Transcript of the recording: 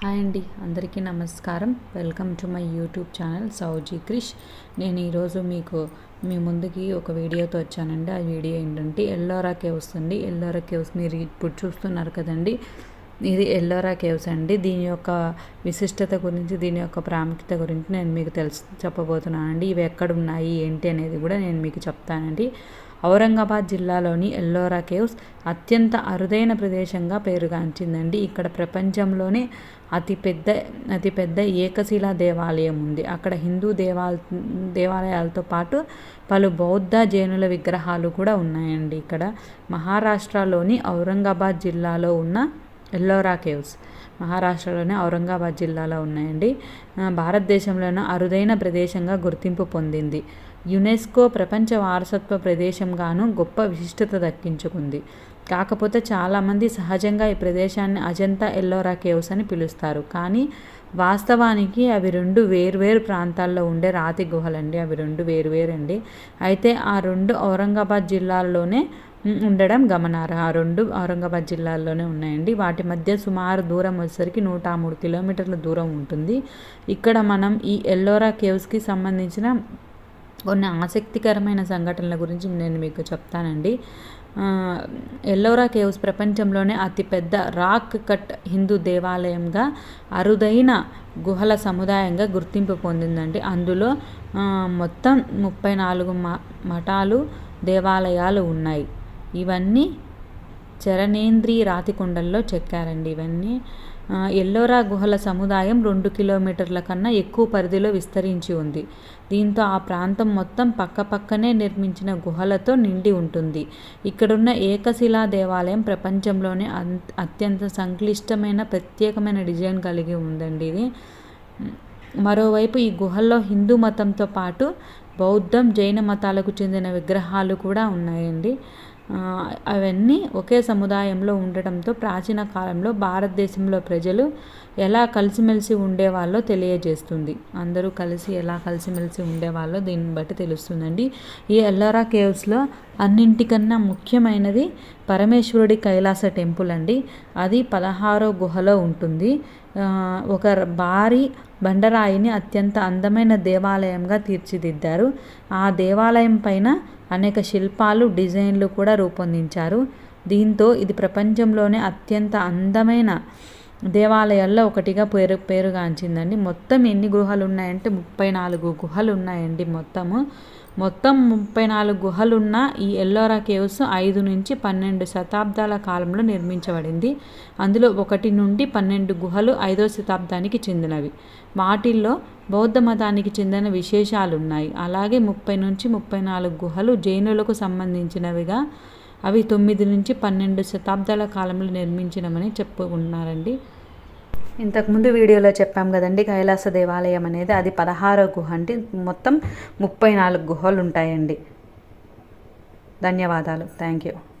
Hi అండి అందరికీ నమస్కారం. Welcome to my YouTube channel Sowji Krish. నేను ఈరోజు మీకు మీ ముందుకి ఒక వీడియోతో వచ్చానండి. ఆ వీడియో ఏంటంటే ఎల్లోరా కేవ్స్ అండి. ఎల్లోరా కేవ్స్ మీరు ఇప్పుడు చూస్తున్నారు కదండి. ఇది ఎల్లోరా కేవ్స్ అండి. దీని యొక్క విశిష్టత గురించి దీని యొక్క ప్రాముఖ్యత గురించి నేను మీకు తెలుసు చెప్పబోతున్నానండి. ఇవి ఎక్కడ ఉన్నాయి ఏంటి అనేది కూడా నేను మీకు చెప్తానండి. ఔరంగాబాద్ జిల్లాలోని ఎల్లోరా కేవ్స్ అత్యంత అరుదైన ప్రదేశంగా పేరుగాంచిందండి. ఇక్కడ ప్రపంచంలోనే అతిపెద్ద అతిపెద్ద ఏకశిలా దేవాలయం ఉంది. అక్కడ హిందూ దేవాల దేవాలయాలతో పాటు పలు బౌద్ధ జైనుల విగ్రహాలు కూడా ఉన్నాయండి. ఇక్కడ మహారాష్ట్రలోని ఔరంగాబాద్ జిల్లాలో ఉన్న ఎల్లోరా కేవ్స్ మహారాష్ట్రలోని ఔరంగాబాద్ జిల్లాలో ఉన్నాయండి. భారతదేశంలోనే అరుదైన ప్రదేశంగా గుర్తింపు పొందింది. యునెస్కో ప్రపంచ వారసత్వ ప్రదేశంగాను గొప్ప విశిష్టత దక్కించుకుంది. కాకపోతే చాలామంది సహజంగా ఈ ప్రదేశాన్ని అజంతా ఎల్లోరా కేవ్స్ అని పిలుస్తారు. కానీ వాస్తవానికి అవి రెండు వేర్వేరు ప్రాంతాల్లో ఉండే రాతి గుహలండి. అవి రెండు వేరువేరండి. అయితే ఆ రెండు ఔరంగాబాద్ జిల్లాల్లోనే ఉండడం గమనార్హ. ఆ రెండు ఔరంగాబాద్ జిల్లాల్లోనే ఉన్నాయండి. వాటి మధ్య సుమారు దూరం వచ్చేసరికి నూట మూడు కిలోమీటర్ల దూరం ఉంటుంది. ఇక్కడ మనం ఈ ఎల్లోరా కేవ్స్కి సంబంధించిన కొన్ని ఆసక్తికరమైన సంఘటనల గురించి నేను మీకు చెప్తానండి. ఎల్లోరా కేవ్స్ ప్రపంచంలోనే అతిపెద్ద రాక్ కట్ హిందూ దేవాలయంగా అరుదైన గుహల సముదాయంగా గుర్తింపు పొందిందండి. అందులో మొత్తం ముప్పై నాలుగు మఠాలు దేవాలయాలు ఉన్నాయి. ఇవన్నీ చరణేంద్రి రాతికొండల్లో చెక్కారండి ఇవన్నీ. ఎల్లోరా గుహల సముదాయం రెండు కిలోమీటర్ల కన్నా ఎక్కువ పరిధిలో విస్తరించి ఉంది. దీంతో ఆ ప్రాంతం మొత్తం పక్కపక్కనే నిర్మించిన గుహలతో నిండి ఉంటుంది. ఇక్కడున్న ఏకశిలా దేవాలయం ప్రపంచంలోనే అత్యంత సంక్లిష్టమైన ప్రత్యేకమైన డిజైన్ కలిగి ఉందండి ఇది. మరోవైపు ఈ గుహల్లో హిందూ మతంతో పాటు బౌద్ధం జైన మతాలకు చెందిన విగ్రహాలు కూడా ఉన్నాయండి. అవన్నీ ఒకే సముదాయంలో ఉండటంతో ప్రాచీన కాలంలో భారతదేశంలో ప్రజలు ఎలా కలిసిమెలిసి ఉండేవాళ్ళో తెలియజేస్తుంది. అందరూ కలిసి ఎలా కలిసిమెలిసి ఉండేవాళ్ళో దీన్ని బట్టి తెలుస్తుందండి. ఈ ఎల్లోరా కేవ్స్లో అన్నింటికన్నా ముఖ్యమైనది పరమేశ్వరుడి కైలాస టెంపుల్ అండి. అది పదహారో గుహలో ఉంటుంది. ఒక భారీ బండరాయిని అత్యంత అందమైన దేవాలయంగా తీర్చిదిద్దారు. ఆ దేవాలయం పైన అనేక శిల్పాలు డిజైన్లు కూడా రూపొందించారు. దీంతో ఇది ప్రపంచంలోనే అత్యంత అందమైన దేవాలయాల్లో ఒకటిగా పేరు పేరుగాంచిందండి. మొత్తం ఎన్ని గుహలు ఉన్నాయంటే ముప్పై నాలుగు గుహలు ఉన్నాయండి మొత్తము. మొత్తం ముప్పై నాలుగు గుహలున్న ఈ ఎల్లోరా కేవ్స్ ఐదు నుంచి పన్నెండు శతాబ్దాల కాలంలో నిర్మించబడింది. అందులో ఒకటి నుండి పన్నెండు గుహలు ఐదో శతాబ్దానికి చెందినవి. వాటిల్లో బౌద్ధ మతానికి చెందిన విశేషాలు ఉన్నాయి అలాగే ముప్పై నుంచి ముప్పై నాలుగు గుహలు జైనులకు సంబంధించినవిగా అవి తొమ్మిది నుంచి పన్నెండు శతాబ్దాల కాలంలో నిర్మించినమని చెప్పుకున్నారండి. ఇంతకుముందు వీడియోలో చెప్పాం కదండి కైలాస దేవాలయం అనేది అది పదహారో గుహ అంటే మొత్తం ముప్పై నాలుగు గుహలు ఉంటాయండి. ధన్యవాదాలు. Thank you.